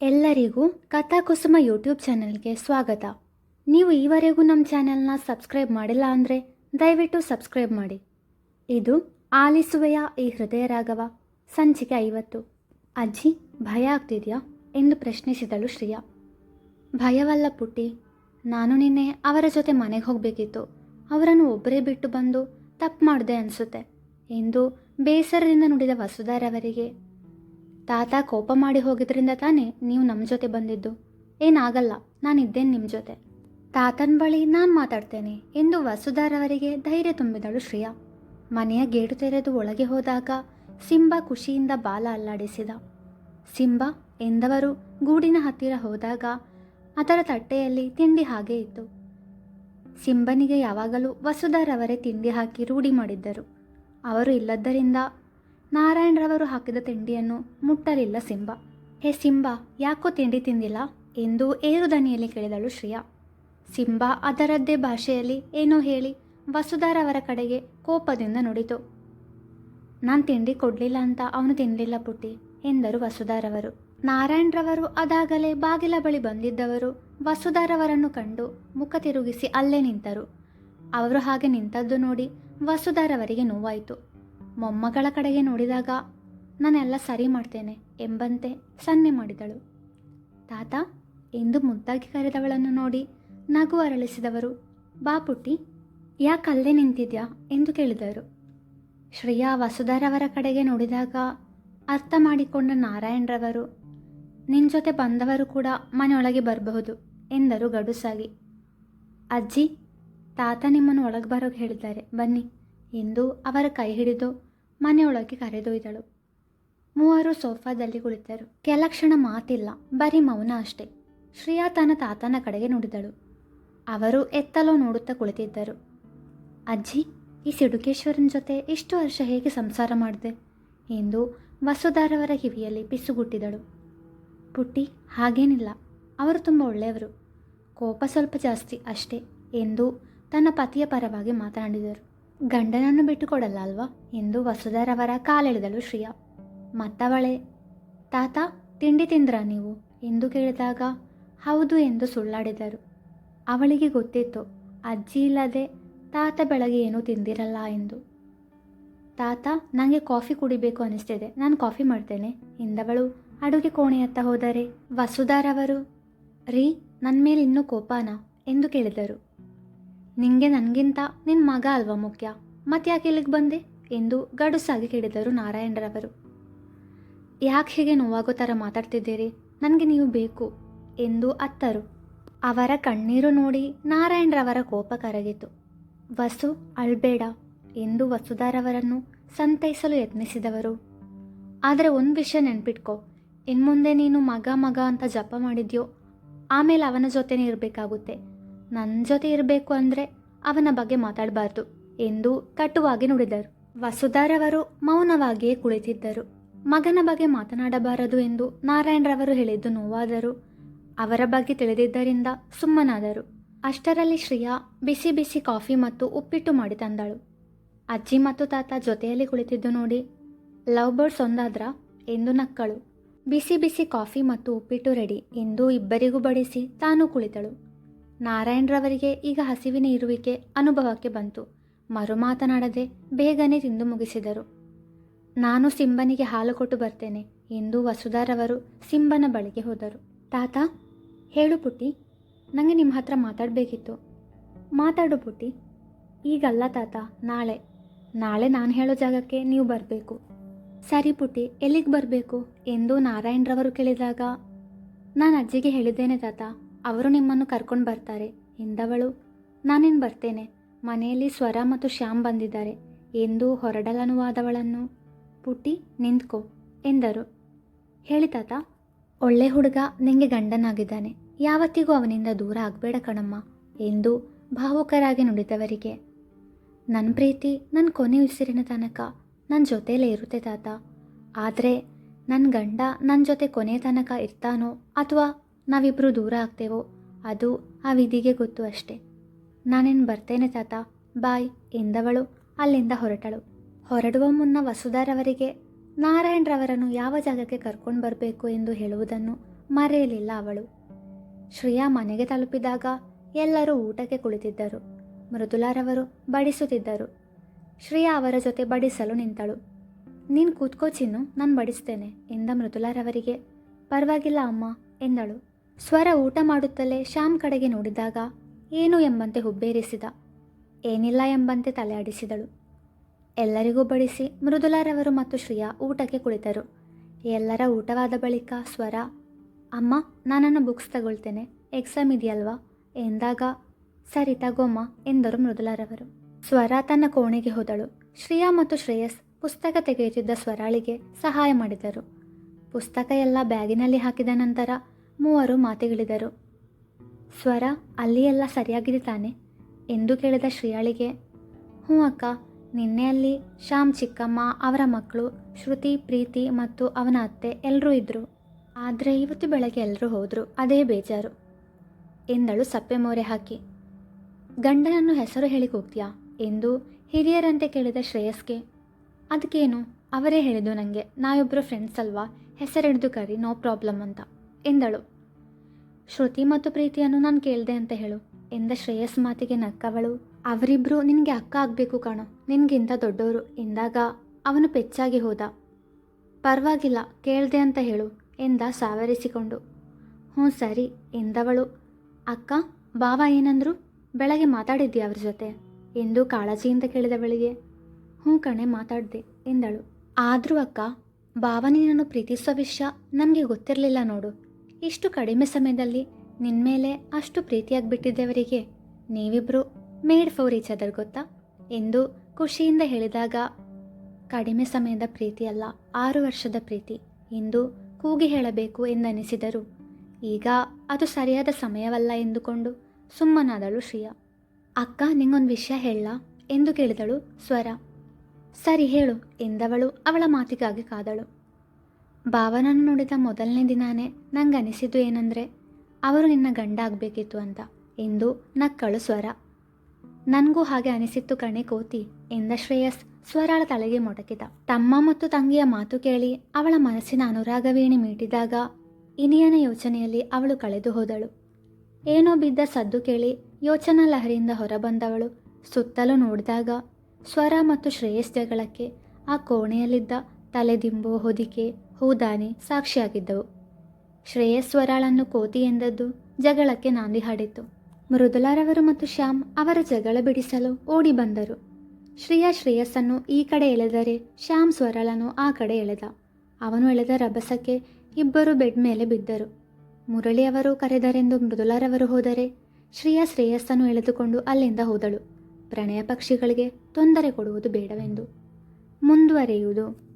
ಎಲ್ಲರಿಗೂ ಕಥಾಕುಸುಮ ಯೂಟ್ಯೂಬ್ ಚಾನೆಲ್ಗೆ ಸ್ವಾಗತ. ನೀವು ಈವರೆಗೂ ನಮ್ಮ ಚಾನೆಲ್ನ ಸಬ್ಸ್ಕ್ರೈಬ್ ಮಾಡಿಲ್ಲ ಅಂದರೆ ದಯವಿಟ್ಟು ಸಬ್ಸ್ಕ್ರೈಬ್ ಮಾಡಿ. ಇದು ಆಲಿಸುವೆಯ ಈ ಹೃದಯ ರಾಘವ, ಸಂಚಿಕೆ ಐವತ್ತು. ಅಜ್ಜಿ, ಭಯ ಆಗ್ತಿದೆಯಾ? ಎಂದು ಪ್ರಶ್ನಿಸಿದಳು ಶ್ರೇಯಾ. ಭಯವಲ್ಲ ಪುಟ್ಟಿ, ನಾನು ನಿನ್ನೆ ಅವರ ಜೊತೆ ಮನೆಗೆ ಹೋಗಬೇಕಿತ್ತು. ಅವರನ್ನು ಒಬ್ಬರೇ ಬಿಟ್ಟು ಬಂದು ತಪ್ಪು ಮಾಡಿದೆ ಅನಿಸುತ್ತೆ. ಎಂದು ಬೇಸರದಿಂದ ನುಡಿದ ವಸುಧಾರವರಿಗೆ ತಾತ ಕೋಪ ಮಾಡಿ ಹೋಗಿದ್ರಿಂದ ತಾನೇ ನೀವು ನಮ್ಮ ಜೊತೆ ಬಂದಿದ್ದು. ಏನಾಗಲ್ಲ, ನಾನಿದ್ದೇನೆ ನಿಮ್ಮ ಜೊತೆ. ತಾತನ ಬಳಿ ನಾನು ಮಾತಾಡ್ತೇನೆ ಎಂದು ವಸುಧಾರವರಿಗೆ ಧೈರ್ಯ ತುಂಬಿದಳು ಶ್ರೇಯಾ. ಮನೆಯ ಗೇಟು ತೆರೆದು ಒಳಗೆ ಹೋದಾಗ ಸಿಂಬ ಖುಷಿಯಿಂದ ಬಾಲ ಅಲ್ಲಾಡಿಸಿದ. ಸಿಂಬ, ಎಂದವರು ಗೂಡಿನ ಹತ್ತಿರ ಹೋದಾಗ ಅದರ ತಟ್ಟೆಯಲ್ಲಿ ತಿಂಡಿ ಹಾಗೆ ಇತ್ತು. ಸಿಂಬನಿಗೆ ಯಾವಾಗಲೂ ವಸುಧಾರವರೇ ತಿಂಡಿ ಹಾಕಿ ರೂಢಿ ಮಾಡಿದ್ದರು. ಅವರು ಇಲ್ಲದ್ದರಿಂದ ನಾರಾಯಣರವರು ಹಾಕಿದ ತಿಂಡಿಯನ್ನು ಮುಟ್ಟಲಿಲ್ಲ ಸಿಂಬ. ಹೇ ಸಿಂಬ, ಯಾಕೋ ತಿಂಡಿ ತಿಂದಿಲ್ಲ? ಎಂದು ಏರು ದನಿಯಲ್ಲಿ ಕೇಳಿದಳು ಶ್ರೇಯಾ. ಸಿಂಬ ಅದರದ್ದೇ ಭಾಷೆಯಲ್ಲಿ ಏನೋ ಹೇಳಿ ವಸುಧಾರವರ ಕಡೆಗೆ ಕೋಪದಿಂದ ನುಡಿತು. ನಾನು ತಿಂಡಿ ಕೊಡಲಿಲ್ಲ ಅಂತ ಅವನು ತಿನ್ನಲಿಲ್ಲ ಪುಟ್ಟಿ, ಎಂದರು ವಸುಧಾರವರು. ನಾರಾಯಣರವರು ಅದಾಗಲೇ ಬಾಗಿಲ ಬಳಿ ಬಂದಿದ್ದವರು ವಸುಧಾರವರನ್ನು ಕಂಡು ಮುಖ ತಿರುಗಿಸಿ ಅಲ್ಲೇ ನಿಂತರು. ಅವರು ಹಾಗೆ ನಿಂತದ್ದು ನೋಡಿ ವಸುಧಾರವರಿಗೆ ನೋವಾಯಿತು. ಮೊಮ್ಮಗಳ ಕಡೆಗೆ ನೋಡಿದಾಗ ನಾನೆಲ್ಲ ಸರಿ ಮಾಡ್ತೇನೆ ಎಂಬಂತೆ ಸನ್ನೆ ಮಾಡಿದಳು. ತಾತ ಎಂದು ಮುದ್ದಾಗಿ ಕರೆದವಳನ್ನು ನೋಡಿ ನಗು ಅರಳಿಸಿದವರು, ಬಾ ಪುಟ್ಟಿ ಯಾಕೆ ಅಲ್ಲೇ ನಿಂತಿದ್ಯಾ? ಎಂದು ಕೇಳಿದರು. ಶ್ರೇಯಾ ವಸುಧರವರ ಕಡೆಗೆ ನೋಡಿದಾಗ ಅರ್ಥ ಮಾಡಿಕೊಂಡ ನಾರಾಯಣರವರು ನಿನ್ನ ಜೊತೆ ಬಂದವರು ಕೂಡ ಮನೆಯೊಳಗೆ ಬರಬಹುದು, ಎಂದರು ಗಡುಸಾಗಿ. ಅಜ್ಜಿ, ತಾತ ನಿಮ್ಮನ್ನು ಒಳಗೆ ಬರೋಕೆ ಹೇಳಿದ್ದಾರೆ, ಬನ್ನಿ, ಎಂದು ಅವರ ಕೈ ಹಿಡಿದು ಮನೆಯೊಳಗೆ ಕರೆದೊಯ್ದಳು. ಮೂವರು ಸೋಫಾದಲ್ಲಿ ಕುಳಿತರು. ಕೆಲಕ್ಷಣ ಮಾತಿಲ್ಲ, ಬರೀ ಮೌನ ಅಷ್ಟೇ. ಶ್ರೇಯಾ ತನ್ನ ತಾತನ ಕಡೆಗೆ ನುಡಿದಳು. ಅವರು ಎತ್ತಲೋ ನೋಡುತ್ತಾ ಕುಳಿತಿದ್ದರು. ಅಜ್ಜಿ, ಈ ಸಿಡುಕೇಶ್ವರನ ಜೊತೆ ಇಷ್ಟು ವರ್ಷ ಹೇಗೆ ಸಂಸಾರ ಮಾಡಿದೆ? ಎಂದು ವಸುಧಾರವರ ಕಿವಿಯಲ್ಲಿ ಪಿಸುಗುಟ್ಟಿದಳು. ಪುಟ್ಟಿ, ಹಾಗೇನಿಲ್ಲ. ಅವರು ತುಂಬ ಒಳ್ಳೆಯವರು. ಕೋಪ ಸ್ವಲ್ಪ ಜಾಸ್ತಿ ಅಷ್ಟೇ ಎಂದು ತನ್ನ ಪತಿಯ ಪರವಾಗಿ ಮಾತನಾಡಿದರು. ಗಂಡನನ್ನು ಬಿಟ್ಟುಕೊಡಲ್ಲ ಅಲ್ವಾ? ಎಂದು ವಸುಧರವರ ಕಾಲೆಳೆದಳು ಶ್ರೀಯಾ. ಮತ್ತವಳೆ, ತಾತ, ತಿಂಡಿ ತಿಂದ್ರ ನೀವು? ಎಂದು ಕೇಳಿದಾಗ, ಹೌದು ಎಂದು ಸುಳ್ಳಾಡಿದರು. ಅವಳಿಗೆ ಗೊತ್ತಿತ್ತು, ಅಜ್ಜಿ ಇಲ್ಲದೆ ತಾತ ಬೆಳಗ್ಗೆ ಏನೂ ತಿಂದಿರಲ್ಲ ಎಂದು. ತಾತ ನನಗೆ ಕಾಫಿ ಕುಡಿಬೇಕು ಅನಿಸ್ತಿದೆ, ನಾನು ಕಾಫಿ ಮಾಡ್ತೇನೆ, ಎಂದವಳು ಅಡುಗೆ ಕೋಣೆಯತ್ತ ಹೋದರೆ. ವಸುಧಾರವರು ರೀ ನನ್ನ ಮೇಲೆ ಇನ್ನೂ ಕೋಪಾನ? ಎಂದು ಕೇಳಿದರು. ನಿಂಗೆ ನನಗಿಂತ ನಿನ್ನ ಮಗ ಅಲ್ವಾ ಮುಖ್ಯ? ಮತ್ತ್ಯಾಕೆ ಇಲ್ಲಿಗೆ ಬಂದೆ? ಎಂದು ಗಡುಸಾಗಿ ಕೇಳಿದರು ನಾರಾಯಣರವರು. ಯಾಕೆ ಹೀಗೆ ನೋವಾಗೋ ಥರ ಮಾತಾಡ್ತಿದ್ದೀರಿ? ನನಗೆ ನೀವು ಬೇಕು ಎಂದು ಅತ್ತರು. ಅವರ ಕಣ್ಣೀರು ನೋಡಿ ನಾರಾಯಣರವರ ಕೋಪ ಕರಗಿತು. ವಸು, ಅಳ್ಬೇಡ ಎಂದು ವಸುಧಾರವರನ್ನು ಸಂತೈಸಲು ಯತ್ನಿಸಿದವರು. ಆದರೆ ಒಂದು ವಿಷಯ ನೆನ್ಪಿಟ್ಕೋ. ಇನ್ಮುಂದೆ ನೀನು ಮಗ ಮಗ ಅಂತ ಜಪ ಮಾಡಿದ್ಯೋ, ಆಮೇಲೆ ಅವನ ಜೊತೆನೇ ಇರಬೇಕಾಗುತ್ತೆ. ನನ್ನ ಜೊತೆ ಇರಬೇಕು ಅಂದರೆ ಅವನ ಬಗ್ಗೆ ಮಾತಾಡಬಾರ್ದು ಎಂದು ಕಟುವಾಗಿ ನುಡಿದರು. ವಸುಧಾರವರು ಮೌನವಾಗಿಯೇ ಕುಳಿತಿದ್ದರು. ಮಗನ ಬಗ್ಗೆ ಮಾತನಾಡಬಾರದು ಎಂದು ನಾರಾಯಣರವರು ಹೇಳಿದ್ದು ನೋವಾದರು ಅವರ ಬಗ್ಗೆ ತಿಳಿದಿದ್ದರಿಂದ ಸುಮ್ಮನಾದರು. ಅಷ್ಟರಲ್ಲಿ ಶ್ರೇಯಾ ಬಿಸಿ ಬಿಸಿ ಕಾಫಿ ಮತ್ತು ಉಪ್ಪಿಟ್ಟು ಮಾಡಿ ತಂದಳು. ಅಜ್ಜಿ ಮತ್ತು ತಾತ ಜೊತೆಯಲ್ಲಿ ಕುಳಿತಿದ್ದು ನೋಡಿ ಲವ್ ಬರ್ಡ್ಸ್ ಒಂದಾದ್ರ ಎಂದು ನಕ್ಕಳು. ಬಿಸಿ ಬಿಸಿ ಕಾಫಿ ಮತ್ತು ಉಪ್ಪಿಟ್ಟು ರೆಡಿ ಎಂದು ಇಬ್ಬರಿಗೂ ಬಡಿಸಿ ತಾನು ಕುಳಿತಳು. ನಾರಾಯಣರವರಿಗೆ ಈಗ ಹಸಿವಿನ ಇರುವಿಕೆ ಅನುಭವಕ್ಕೆ ಬಂತು. ಮರು ಮಾತನಾಡದೆ ಬೇಗನೆ ತಿಂದು ಮುಗಿಸಿದರು. ನಾನು ಸಿಂಬನಿಗೆ ಹಾಲು ಕೊಟ್ಟು ಬರ್ತೇನೆ. ಎಂದು ವಸುಧಾರವರು ಸಿಂಬನ ಬಳಿಗೆ ಹೋದರು. ತಾತ, ಹೇಳು ಪುಟ್ಟಿ. ನನಗೆ ನಿಮ್ಮ ಹತ್ರ ಮಾತಾಡಬೇಕಿತ್ತು. ಮಾತಾಡು ಪುಟ್ಟಿ. ಈಗಲ್ಲ ತಾತ, ನಾಳೆ. ನಾಳೆ ನಾನು ಹೇಳೋ ಜಾಗಕ್ಕೆ ನೀವು ಬರಬೇಕು. ಸರಿ ಪುಟ್ಟಿ, ಎಲ್ಲಿಗೆ ಬರಬೇಕು? ಎಂದು ನಾರಾಯಣರವರು ಕೇಳಿದಾಗ, ನಾನು ಅಜ್ಜಿಗೆ ಹೇಳಿದ್ದೇನೆ ತಾತ. ಅವರು ನಿಮ್ಮನ್ನು ಕರ್ಕೊಂಡು ಬರ್ತಾರೆ. ಎಂದವಳು, ನಾನೇನು ಬರ್ತೇನೆ? ಮನೆಯಲ್ಲಿ ಸ್ವರ ಮತ್ತು ಶ್ಯಾಮ್ ಬಂದಿದ್ದಾರೆ. ಎಂದು ಹೊರಡಲನುವಾದವಳನ್ನು ಪುಟ್ಟಿ ನಿಂತ್ಕೋ ಎಂದರು. ಹೇಳಿ ತಾತ, ಒಳ್ಳೆ ಹುಡುಗ ನಿಂಗೆ ಗಂಡನಾಗಿದ್ದಾನೆ. ಯಾವತ್ತಿಗೂ ಅವನಿಂದ ದೂರ ಆಗಬೇಡ ಕಣಮ್ಮ ಎಂದು ಭಾವುಕರಾಗಿ ನುಡಿದವರಿಗೆ. ನನ್ನ ಪ್ರೀತಿ ನನ್ನ ಕೊನೆ ಉಸಿರಿನ ತನಕ ನನ್ನ ಜೊತೆಯಲ್ಲೇ ಇರುತ್ತೆ ತಾತ. ಆದರೆ ನನ್ನ ಗಂಡ ನನ್ನ ಜೊತೆ ಕೊನೆ ತನಕ ಇರ್ತಾನೋ ಅಥವಾ ನಾವಿಬ್ಬರು ದೂರ ಆಗ್ತೇವೋ? ಅದು ಆ ವಿಧಿಗೆ ಗೊತ್ತು ಅಷ್ಟೆ. ನಾನೇನು ಬರ್ತೇನೆ ತಾತ? ಬಾಯ್, ಎಂದವಳು, ಅಲ್ಲಿಂದ ಹೊರಟಳು. ಹೊರಡುವ ಮುನ್ನ ವಸುಧಾರವರಿಗೆ ನಾರಾಯಣರವರನ್ನು ಯಾವ ಜಾಗಕ್ಕೆ ಕರ್ಕೊಂಡು ಬರಬೇಕು ಎಂದು ಹೇಳುವುದನ್ನು ಮರೆಯಲಿಲ್ಲ ಅವಳು. ಶ್ರೇಯಾ ಮನೆಗೆ ತಲುಪಿದಾಗ ಎಲ್ಲರೂ ಊಟಕ್ಕೆ ಕುಳಿತಿದ್ದರು. ಮೃದುಲಾರವರು ಬಡಿಸುತ್ತಿದ್ದರು. ಶ್ರೇಯಾ ಅವರ ಜೊತೆ ಬಡಿಸಲು ನಿಂತಳು. ನೀನು ಕೂತ್ಕೋ ಚಿನ್ನು, ನಾನು ಬಡಿಸ್ತೇನೆ, ಎಂದ ಮೃದುಲಾರವರಿಗೆ ಪರವಾಗಿಲ್ಲ ಅಮ್ಮ, ಎಂದಳು. ಸ್ವರ ಊಟ ಮಾಡುತ್ತಲೇ ಶ್ಯಾಮ್ ಕಡೆಗೆ ನೋಡಿದಾಗ ಏನು ಎಂಬಂತೆ ಹುಬ್ಬೇರಿಸಿದ. ಏನಿಲ್ಲ ಎಂಬಂತೆ ತಲೆ ಆಡಿಸಿದಳು. ಎಲ್ಲರಿಗೂ ಬಡಿಸಿ ಮೃದುಲಾರವರು ಮತ್ತು ಶ್ರೇಯಾ ಊಟಕ್ಕೆ ಕುಳಿತರು. ಎಲ್ಲರ ಊಟವಾದ ಬಳಿಕ ಸ್ವರ, ಅಮ್ಮ, ನಾನನ್ನು ಬುಕ್ಸ್ ತಗೊಳ್ತೇನೆ. ಎಕ್ಸಾಮ್ ಇದೆಯಲ್ವಾ? ಎಂದಾಗ, ಸರಿ ತಗೋಮ್ಮ, ಎಂದರು ಮೃದುಲಾರವರು. ಸ್ವರ ತನ್ನ ಕೋಣೆಗೆ ಹೋದಳು. ಶ್ರೇಯಾ ಮತ್ತು ಶ್ರೇಯಸ್ ಪುಸ್ತಕ ತೆಗೆಯುತ್ತಿದ್ದ ಸ್ವರಾಳಿಗೆ ಸಹಾಯ ಮಾಡಿದರು. ಪುಸ್ತಕ ಎಲ್ಲ ಬ್ಯಾಗಿನಲ್ಲಿ ಹಾಕಿದ ನಂತರ ಮೂವರು ಮಾತಿಗಿಳಿದರು. ಸ್ವರ ಅಲ್ಲಿ ಎಲ್ಲ ಸರಿಯಾಗಿದೆ ತಾನೆ? ಎಂದು ಕೇಳಿದ ಶ್ರೀಯಾಳಿಗೆ. ಹ್ಞೂ ಅಕ್ಕ, ನಿನ್ನೆ ಅಲ್ಲಿ ಶ್ಯಾಮ್ ಚಿಕ್ಕಮ್ಮ, ಅವರ ಮಕ್ಕಳು, ಶ್ರುತಿ, ಪ್ರೀತಿ ಮತ್ತು ಅವನ ಅತ್ತೆ ಎಲ್ಲರೂ ಇದ್ದರು ಆದರೆ ಇವತ್ತು ಬೆಳಗ್ಗೆ ಎಲ್ಲರೂ ಹೋದರು, ಅದೇ ಬೇಜಾರು, ಎಂದಳು ಸಪ್ಪೆ ಮೋರೆ ಹಾಕಿ. ಗಂಡನನ್ನು ಹೆಸರು ಹೇಳಿ ಹೋಗ್ತೀಯಾ? ಎಂದು ಹಿರಿಯರಂತೆ ಕೇಳಿದ ಶ್ರೇಯಸ್ಗೆ. ಅದಕ್ಕೇನು? ಅವರೇ ಹೇಳಿದ್ದು ನನಗೆ ನಾವಿಬ್ಬರು ಫ್ರೆಂಡ್ಸ್ ಅಲ್ವಾ? ಹೆಸರಿಡಿದು ಕರಿ, ನೋ ಪ್ರಾಬ್ಲಮ್ ಅಂತ. ಎಂದಳು. ಶ್ರುತಿ ಮತ್ತು ಪ್ರೀತಿಯನ್ನು ನಾನು ಕೇಳಿದೆ ಅಂತ ಹೇಳು. ಎಂದ ಶ್ರೇಯಸ್ ಮಾತಿಗೆ ನಕ್ಕವಳು. ಅವರಿಬ್ರು ನಿನಗೆ ಅಕ್ಕ ಆಗಬೇಕು ಕಾಣೋ. ನಿನಗಿಂತ ದೊಡ್ಡವರು ಎಂದಾಗ ಅವನು ಪೆಚ್ಚಾಗಿ ಹೋದ. ಪರವಾಗಿಲ್ಲ, ಕೇಳಿದೆ ಅಂತ ಹೇಳು ಎಂದ ಸಾವರಿಸಿಕೊಂಡು. ಹ್ಞೂ ಸರಿ ಎಂದವಳು. ಅಕ್ಕ ಬಾವ ಏನಂದ್ರು ಬೆಳಗ್ಗೆ ಮಾತಾಡಿದ್ದೆ ಅವ್ರ ಜೊತೆ? ಎಂದು ಕಾಳಜಿಯಿಂದ ಕೇಳಿದವಳಿಗೆ. ಹ್ಞೂ ಕಣೆ, ಮಾತಾಡಿದೆ ಎಂದಳು. ಆದರೂ ಅಕ್ಕ ಬಾವ ನೀನನ್ನು ಪ್ರೀತಿಸೋ ವಿಷಯ ನನಗೆ ಗೊತ್ತಿರಲಿಲ್ಲ ನೋಡು. ಇಷ್ಟು ಕಡಿಮೆ ಸಮಯದಲ್ಲಿ ನಿನ್ನ ಮೇಲೆ ಅಷ್ಟು ಪ್ರೀತಿಯಾಗಿ ಬಿಟ್ಟಿದ್ದವರಿಗೆ ನೀವಿಬ್ಬರು ಮೇಡ್ ಫೋರ್ ಈಚ್ ಅದರ್ ಗೊತ್ತಾ? ಎಂದು ಖುಷಿಯಿಂದ ಹೇಳಿದಾಗ, ಕಡಿಮೆ ಸಮಯದ ಪ್ರೀತಿಯಲ್ಲ ಆರು ವರ್ಷದ ಪ್ರೀತಿ ಎಂದು ಕೂಗಿ ಹೇಳಬೇಕು ಎಂದನಿಸಿದರು. ಈಗ ಅದು ಸರಿಯಾದ ಸಮಯವಲ್ಲ ಎಂದುಕೊಂಡು ಸುಮ್ಮನಾದಳು ಶ್ರಿಯಾ. ಅಕ್ಕ, ನಿಂಗೊಂದು ವಿಷಯ ಹೇಳ ಎಂದು ಕೇಳಿದಳು ಸ್ವರ. ಸರಿ ಹೇಳು ಎಂದವಳು ಅವಳ ಮಾತಿಗಾಗಿ ಕಾದಳು. ಭಾವನನ್ನು ನೋಡಿದ ಮೊದಲನೇ ದಿನಾನೇ ನಂಗೆ ಅನಿಸಿದ್ದು ಏನಂದರೆ, ಅವರು ನಿನ್ನ ಗಂಡ ಆಗಬೇಕಿತ್ತು ಅಂತ. ಎಂದು ನಕ್ಕಳು ಸ್ವರ. ನನಗೂ ಹಾಗೆ ಅನಿಸಿತ್ತು ಕಣೆ ಕೋತಿ. ಎಂದ ಶ್ರೇಯಸ್ ಸ್ವರಾಳ ತಲೆಗೆ ಮೊಟಕಿದ. ತಮ್ಮ ಮತ್ತು ತಂಗಿಯ ಮಾತು ಕೇಳಿ ಅವಳ ಮನಸ್ಸಿನ ಅನುರಾಗವೇಣಿ ಮೀಟಿದಾಗ ಇನಿಯನ ಯೋಚನೆಯಲ್ಲಿ ಅವಳು ಕಳೆದು ಹೋದಳು. ಏನೋ ಬಿದ್ದ ಸದ್ದು ಕೇಳಿ ಯೋಚನಾ ಲಹರಿಯಿಂದ ಹೊರಬಂದವಳು. ಸುತ್ತಲೂ ನೋಡಿದಾಗ ಸ್ವರ ಮತ್ತು ಶ್ರೇಯಸ್ ಜಗಳಕ್ಕೆ ಆ ಕೋಣೆಯಲ್ಲಿದ್ದ ತಲೆದಿಂಬು ಹೊದಿಕೆ ಹೂದಾನಿ ಸಾಕ್ಷಿಯಾಗಿದ್ದವು. ಶ್ರೇಯಸ್ವರಾಳನ್ನು ಕೋತಿ ಎಂದದ್ದು ಜಗಳಕ್ಕೆ ನಾಂದಿ ಹಾಡಿತು. ಮೃದುಲಾರವರು ಮತ್ತು ಶ್ಯಾಮ್ ಅವರ ಜಗಳ ಬಿಡಿಸಲು ಓಡಿ ಬಂದರು. ಶ್ರೇಯಾ ಶ್ರೇಯಸ್ಸನ್ನು ಈ ಕಡೆ ಎಳೆದರೆ ಶ್ಯಾಮ್ ಸ್ವರಾಳನ್ನು ಆ ಕಡೆ ಎಳೆದ. ಅವನು ಎಳೆದ ರಭಸಕ್ಕೆ ಇಬ್ಬರು ಬೆಡ್ ಮೇಲೆ ಬಿದ್ದರು. ಮುರಳಿಯವರು ಕರೆದರೆಂದು ಮೃದುಲಾರವರು ಹೋದರೆ ಶ್ರೇಯಾ ಶ್ರೇಯಸ್ಸನ್ನು ಎಳೆದುಕೊಂಡು ಅಲ್ಲಿಂದ ಹೋದಳು. ಪ್ರಣಯ ಪಕ್ಷಿಗಳಿಗೆ ತೊಂದರೆ ಕೊಡುವುದು ಬೇಡವೆಂದು. ಮುಂದುವರೆಯುವುದು.